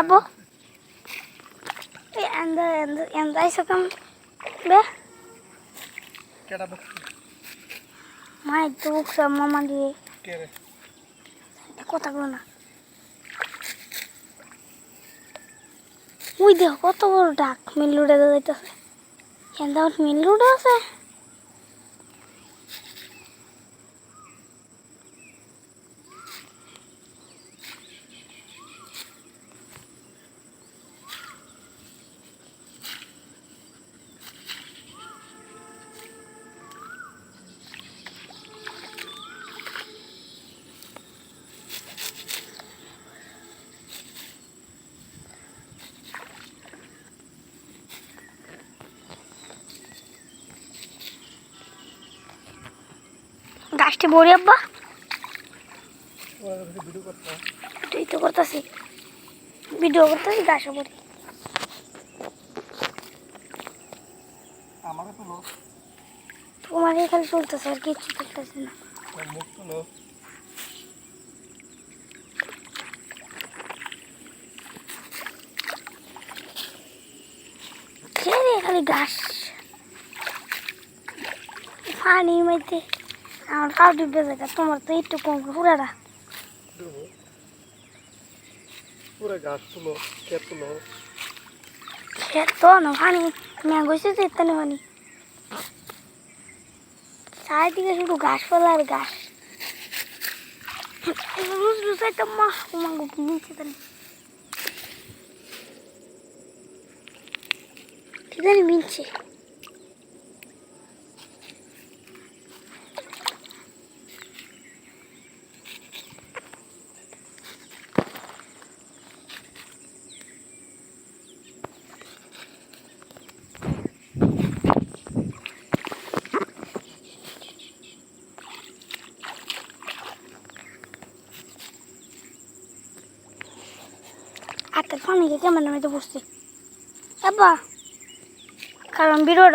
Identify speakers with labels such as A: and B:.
A: আব্বু উঠছে মামা দিয়ে।
B: কে রে?
A: কথা বলো না। ওই দেখো কত বড় ডাক মিল লুড়ে যাইতেছে। এন্দ মিল লুড়ে আছে গাছটি বড়ি আব্বা। তুই তো করতেছি। ভিডিও করতেছি গাছে বড়ি তোমার এখানে চলতেছে আর কিছু চলতেছে না। খালি গাছ? পানি মধ্যে আমার কাউ ডুবে যায় তোমার তো একটু কম পুরাটা।
B: গাছ তুলো তুলো।
A: খেত তো না পানি। তো পানি। চারিদিকে শুধু ঘাস পালা আর ঘাস রুজ রুজ একটা মা মাঙ্গ নিচে তাহলে। ঠিক আছে মিনছে হাতের পানি কেমন আমি তো বুঝছি আব্বা কারণ বিরোধ